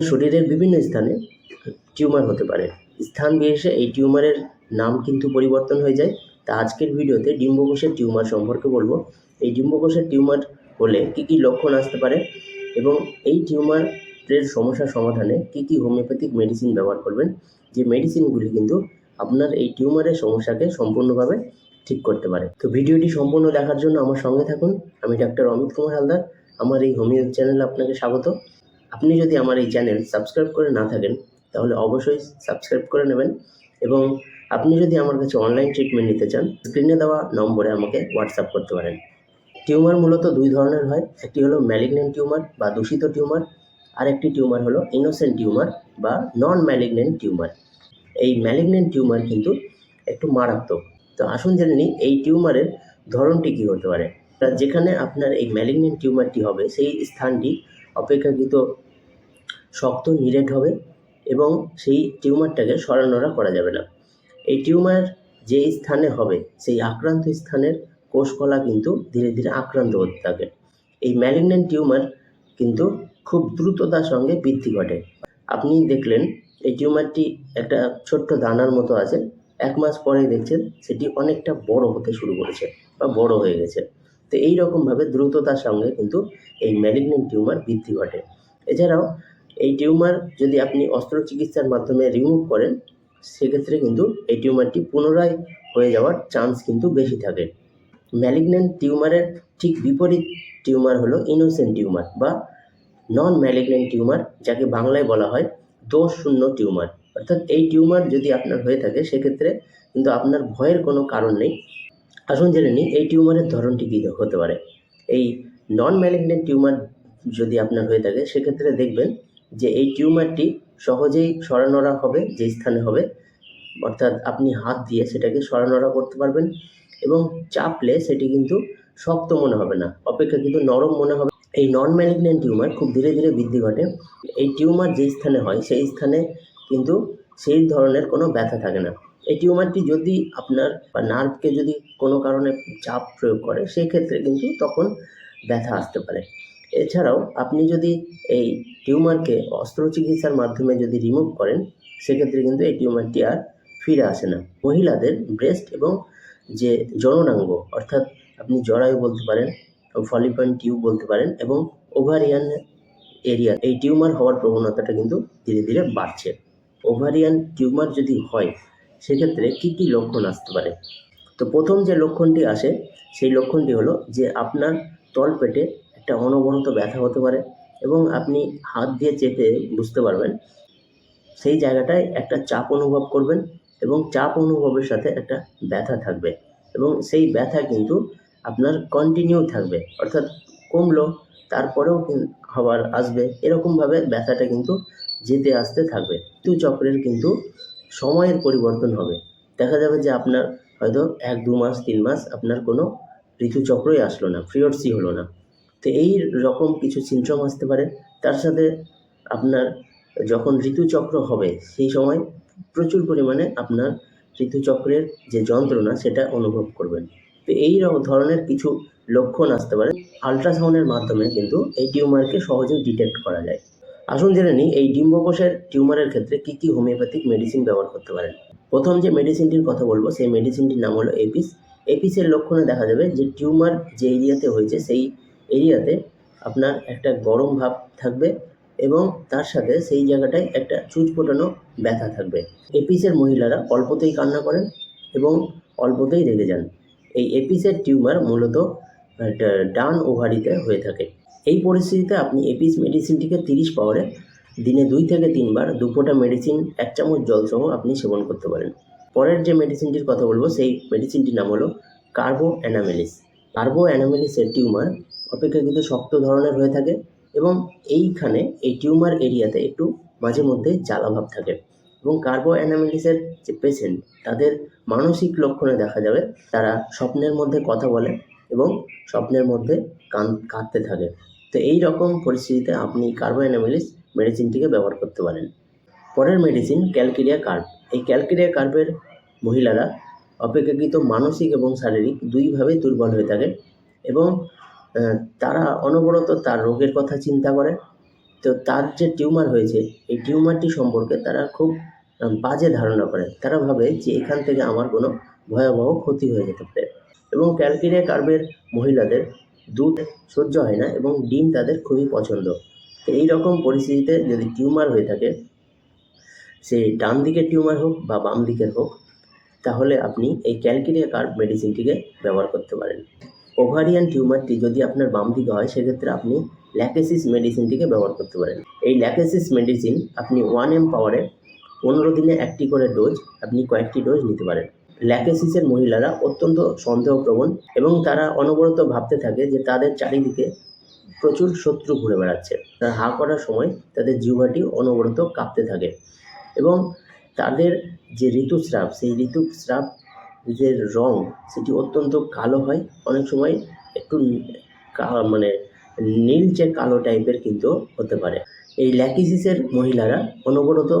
শরীরের বিভিন্ন স্থানে টিউমার হতে পারে। স্থান বিশেষে এই টিউমারের নাম কিন্তু পরিবর্তন হয়ে যায়। তা আজকের ভিডিওতে ডিম্বকোষের টিউমার সম্পর্কে বলব। এই ডিম্বকোষের টিউমার হলে কী কী লক্ষণ আসতে পারে এবং এই টিউমারের সমস্যা সমাধানে কী কী হোমিওপ্যাথিক মেডিসিন ব্যবহার করবেন, যে মেডিসিনগুলি কিন্তু আপনার এই টিউমারের সমস্যাকে সম্পূর্ণভাবে ঠিক করতে পারে। তো ভিডিওটি সম্পূর্ণ দেখার জন্য আমার সঙ্গে থাকুন। আমি ডাক্তার অমিত কুমার হালদার। আমার এই হোমিও চ্যানেলে আপনাকে স্বাগত। আপনি যদি আমার এই চ্যানেল সাবস্ক্রাইব করে না থাকেন, তাহলে অবশ্যই সাবস্ক্রাইব করে নেবেন এবং আপনি যদি আমার কাছে অনলাইন ট্রিটমেন্ট নিতে চান স্ক্রিনে দেওয়া নম্বরে আমাকে হোয়াটসঅ্যাপ করতে পারেন। টিউমার মূলত দুই ধরনের হয়, একটি হলো ম্যালিগনেন্ট টিউমার বা দূষিত টিউমার আর একটি টিউমার হলো ইনোসেন্ট টিউমার বা নন ম্যালিগনেন্ট টিউমার এই ম্যালিগনেন্ট টিউমার কিন্তু একটু মারাত্মক। তো আসুন জেনে নিই, এই টিউমারের ধরনটি কী হতে পারে? যেখানে আপনার এই ম্যালিগনেন্ট টিউমারটি হবে, সেই স্থানটি অপেক্ষাকৃত শক্ত নিরেট হবে এবং সেই টিউমারটাকে সরানোরা করা যাবে না। এই টিউমার যে স্থানে হবে, সেই আক্রান্ত স্থানের কোষকলা কিন্তু ধীরে ধীরে আক্রান্ত হতে থাকে। এই ম্যালিগনেন্ট টিউমার কিন্তু খুব দ্রুততার সঙ্গে বৃদ্ধি ঘটে। আপনি দেখলেন, এই টিউমারটি একটা ছোট্ট দানার মতো আছে। এক মাস পরেই দেখছেন, সেটি অনেকটা বড় হতে শুরু করেছে বা বড় হয়ে গেছে। তো এই রকমভাবে দ্রুততার সঙ্গে কিন্তু এই ম্যালিগনেন্ট টিউমার বৃদ্ধি ঘটে। এছাড়াও এই টিউমার যদি আপনি অস্ত্রচিকিৎসার মাধ্যমে রিমুভ করেন, সেক্ষেত্রে কিন্তু এই টিউমারটি পুনরায় হয়ে যাওয়ার চান্স কিন্তু বেশি থাকে। ম্যালিগনেন্ট টিউমারের ঠিক বিপরীত টিউমার হলো ইনোসেন্ট টিউমার বা নন ম্যালিগনেন্ট টিউমার, যাকে বাংলায় বলা হয় দোষ শূন্য টিউমার। অর্থাৎ এই টিউমার যদি আপনার হয়ে থাকে, সেক্ষেত্রে কিন্তু আপনার ভয়ের কোনো কারণ নেই। আসুন জেনে নিই, এই টিউমারের ধরনটি কী হতে পারে? এই নন ম্যালিগনেন্ট টিউমার যদি আপনার হয়ে থাকে, সেক্ষেত্রে দেখবেন যে এই টিউমারটি সহজেই সরানোরা হবে, যে স্থানে হবে, অর্থাৎ আপনি হাত দিয়ে সেটাকে সরানোরা করতে পারবেন এবং চাপলে সেটি কিন্তু শক্ত মনে হবে না অপেক্ষা কিন্তু নরম মনে হবে। এই নন ম্যালিগনেন্ট টিউমার খুব ধীরে ধীরে বৃদ্ধি ঘটে। এই টিউমার যে স্থানে হয়, সেই স্থানে কিন্তু সেই ধরনের কোনো ব্যথা থাকে না। এই টিউমারটি যদি আপনার বা নার্ভকে যদি কোনো কারণে চাপ প্রয়োগ করে সেই ক্ষেত্রে কিন্তু তখন ব্যথা আসতে পারে। এছাড়াও আপনি যদি এই টিউমারকে অস্ত্রচিকিৎসার মাধ্যমে যদি রিমুভ করেন, সেক্ষেত্রে কিন্তু এই টিউমারটি আর ফিরে আসে না। মহিলাদের ব্রেস্ট এবং যে জননাঙ্গ, অর্থাৎ আপনি জরায়ু বলতে পারেন, ফলিপয়েন্ট টিউব বলতে পারেন এবং ওভারিয়ান এরিয়া, এই টিউমার হওয়ার প্রবণতাটা কিন্তু ধীরে ধীরে বাড়ছে। ওভারিয়ান টিউমার যদি হয়, সেক্ষেত্রে কী কী লক্ষণ আসতে পারে? তো প্রথম যে লক্ষণটি আসে, সেই লক্ষণটি হলো যে আপনার তলপেটে একটা অনবরত ব্যথা হতে পারে এবং আপনি হাত দিয়ে চেপে বুঝতে পারবেন। সেই জায়গাটায় একটা চাপ অনুভব করবেন এবং চাপ অনুভবের সাথে একটা ব্যথা থাকবে এবং সেই ব্যথা কিন্তু আপনার কন্টিনিউ থাকবে, অর্থাৎ কমলো, তারপরেও আবার আসবে। এরকমভাবে ব্যথাটা কিন্তু যেতে আসতে থাকবে। ঋতু চক্রের কিন্তু সময়ের পরিবর্তন হবে। দেখা যাবে যে আপনার হয়তো এক, দু মাস, তিন মাস আপনার কোনো ঋতুচক্রই আসলো না পিরিয়ডসই হলো না। তো এই রকম কিছু সিমটম আসতে পারে। তার সাথে আপনার যখন ঋতুচক্র হবে, সেই সময় প্রচুর পরিমাণে আপনার ঋতুচক্রের যে যন্ত্রণা, সেটা অনুভব করবেন। তো এই ধরনের কিছু লক্ষণ আসতে পারে। আলট্রাসাউন্ডের মাধ্যমে কিন্তু এই টিউমারকে সহজেই ডিটেক্ট করা যায়। আসুন জেনে নিই, এই ডিম্বকোষের টিউমারের ক্ষেত্রে কী কী হোমিওপ্যাথিক মেডিসিন ব্যবহার করতে পারেন? প্রথম যে মেডিসিনটির কথা বলব, সেই মেডিসিনটির নাম হলো এপিস এপিসের লক্ষণে দেখা যাবে যে টিউমার যে এরিয়াতে হয়েছে, সেই এরিয়াতে আপনার একটা গরম ভাব থাকবে এবং তার সাথে সেই জায়গাটায় একটা চুচ ফোটানো ব্যথা থাকবে। এপিসের মহিলারা অল্পতেই কান্না করেন এবং অল্পতেই রেগে যান। এই এপিসের টিউমার মূলত ডান ওভারিতে হয়ে থাকে। এই পরিস্থিতিতে আপনি এপিস মেডিসিনটিকে তিরিশ পাওয়ারে দিনে দুই থেকে তিনবার দু মেডিসিন, এক চামচ জলসহ আপনি সেবন করতে পারেন। পরের যে মেডিসিনটির কথা বলব, সেই মেডিসিনটির নাম হলো কার্বো অ্যানামেলিস কার্বো অ্যানামেলিসের টিউমার অপেক্ষাকৃত শক্ত ধরনের হয়ে থাকে এবং এইখানে এই টিউমার এরিয়াতে একটু মাঝে মধ্যে জ্বালাভাব থাকে এবং কার্বো অ্যানামেলিসের যে পেশেন্ট তাদের মানসিক লক্ষণে দেখা যাবে তারা স্বপ্নের মধ্যে কথা বলে এবং স্বপ্নের মধ্যে কান কাঁদতে থাকে। তো এই রকম পরিস্থিতিতে আপনি কার্বো অ্যানামেলিস মেডিসিনটিকে ব্যবহার করতে পারেন। পরের মেডিসিন ক্যালকেরিয়া কার্ব। এই ক্যালকেরিয়া কার্বের মহিলারা অপেক্ষাকৃত মানসিক এবং শারীরিক দুইভাবেই দুর্বল হয়ে থাকে এবং তারা অনবরত তার রোগের কথা চিন্তা করে। তো তার যে টিউমার হয়েছে, এই টিউমারটি সম্পর্কে তারা খুব বাজে ধারণা করে। তারা ভাবে যে এখান থেকে আমার কোনো ভয়াবহ ক্ষতি হয়ে যেতে পারে। এবং ক্যালকিরিয়া কার্ভের মহিলাদের দুধ সহ্য হয় না এবং ডিম তাদের খুবই পছন্দ। তো এই রকম পরিস্থিতিতে যদি টিউমার হয়ে থাকে, সে ডান দিকের টিউমার হোক বা বাম দিকের হোক, তাহলে আপনি এই ক্যালকিরিয়া কার্ভ মেডিসিনটিকে ব্যবহার করতে পারেন। ওভারিয়ান টিউমারটি যদি আপনার বাম দিকে হয়, সেক্ষেত্রে আপনি ল্যাকেসিস মেডিসিনটিকে ব্যবহার করতে পারেন। এই ল্যাকেসিস মেডিসিন আপনি ওয়ান এম পাওয়ারে পনেরো দিনে একটি করে ডোজ আপনি কয়েকটি ডোজ নিতে পারেন। ল্যাকেসিসের মহিলারা অত্যন্ত সন্দেহপ্রবণ এবং তারা অনবরত ভাবতে থাকে যে তাদের চারিদিকে প্রচুর শত্রু ঘুরে বেড়াচ্ছে। তারা হা করার সময় তাদের জিহ্বাটি অনবরত কাঁপতে থাকে এবং তাদের যে ঋতুস্রাব, সেই ঋতুস্রাব যে রং সেটি অত্যন্ত কালো হয়। অনেক সময় একটু মানে নীলচে কালো টাইপের কিন্তু হতে পারে। এই ল্যাকিসিসের মহিলারা অনবরত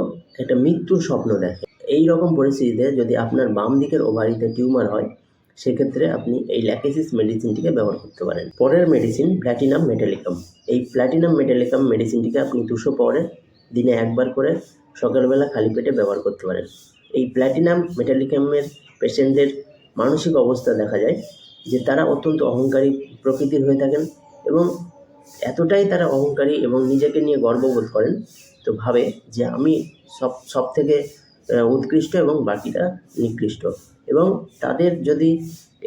একটা মৃত্যুর স্বপ্ন দেখে। এই রকম পরিস্থিতিতে যদি আপনার বাম দিকের ওভারিতে টিউমার হয়, সেক্ষেত্রে আপনি এই ল্যাকেসিস মেডিসিনটিকে ব্যবহার করতে পারেন। পরের মেডিসিন প্ল্যাটিনাম মেটালিকাম। এই প্ল্যাটিনাম মেটালিকাম মেডিসিনটিকে আপনি দুশো পরে দিনে একবার করে সকালবেলা খালি পেটে ব্যবহার করতে পারেন। এই প্ল্যাটিনাম মেটালিকামের পেশেন্টদের মানসিক অবস্থা দেখা যায় যে তারা অত্যন্ত অহংকারী প্রকৃতির হয়ে থাকেন এবং এতটাই তারা অহংকারী এবং নিজেকে নিয়ে গর্ববোধ করেন, তো ভাবে যে আমি সব সব থেকে উৎকৃষ্ট এবং বাকিটা নিকৃষ্ট। এবং তাদের যদি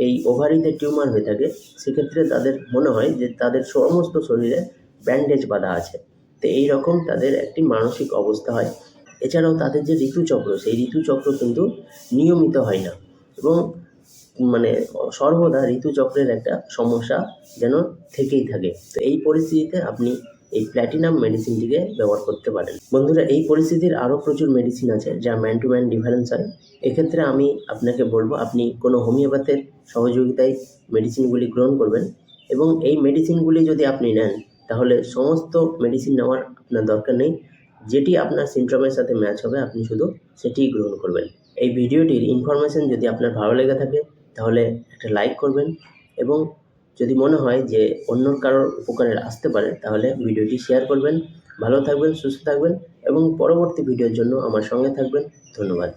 এই ওভারিতে টিউমার হয়ে থাকে, সেক্ষেত্রে তাদের মনে হয় যে তাদের সমস্ত শরীরে ব্যান্ডেজ বাঁধা আছে। তো এই রকম তাদের একটি মানসিক অবস্থা হয়। এছাড়াও তাদের যে ঋতুচক্র, সেই ঋতুচক্র কিন্তু নিয়মিত হয় না। এবং মানে সর্বদা ঋতুচক্রের একটা সমস্যা যেন থেকেই থাকে। তো এই পরিস্থিতিতে আপনি এই প্ল্যাটিনাম মেডিসিনটিকে ব্যবহার করতে পারেন। বন্ধুরা, এই পরিস্থিতির আরও প্রচুর মেডিসিন আছে যা ম্যান টু ম্যান ডিফারেন্স হয়। এক্ষেত্রে আমি আপনাকে বলব, আপনি কোনো হোমিওপ্যাথের সহযোগিতায় মেডিসিনগুলি গ্রহণ করবেন এবং এই মেডিসিনগুলি যদি আপনি নেন, তাহলে সমস্ত মেডিসিন নেওয়ার আপনার দরকার নেই। যেটি আপনার সিমটমের সাথে ম্যাচ হবে, আপনি শুধু সেটিই গ্রহণ করবেন। এই ভিডিওটির ইনফরমেশন যদি আপনার ভালো লেগে থাকে, তাহলে একটা লাইক করবেন এবং যদি মনে হয় যে অন্য কারোর উপকারে আসতে পারে, তাহলে ভিডিওটি শেয়ার করবেন। ভালো থাকবেন, সুস্থ থাকবেন এবং পরবর্তী ভিডিওর জন্য আমার সঙ্গে থাকবেন। ধন্যবাদ।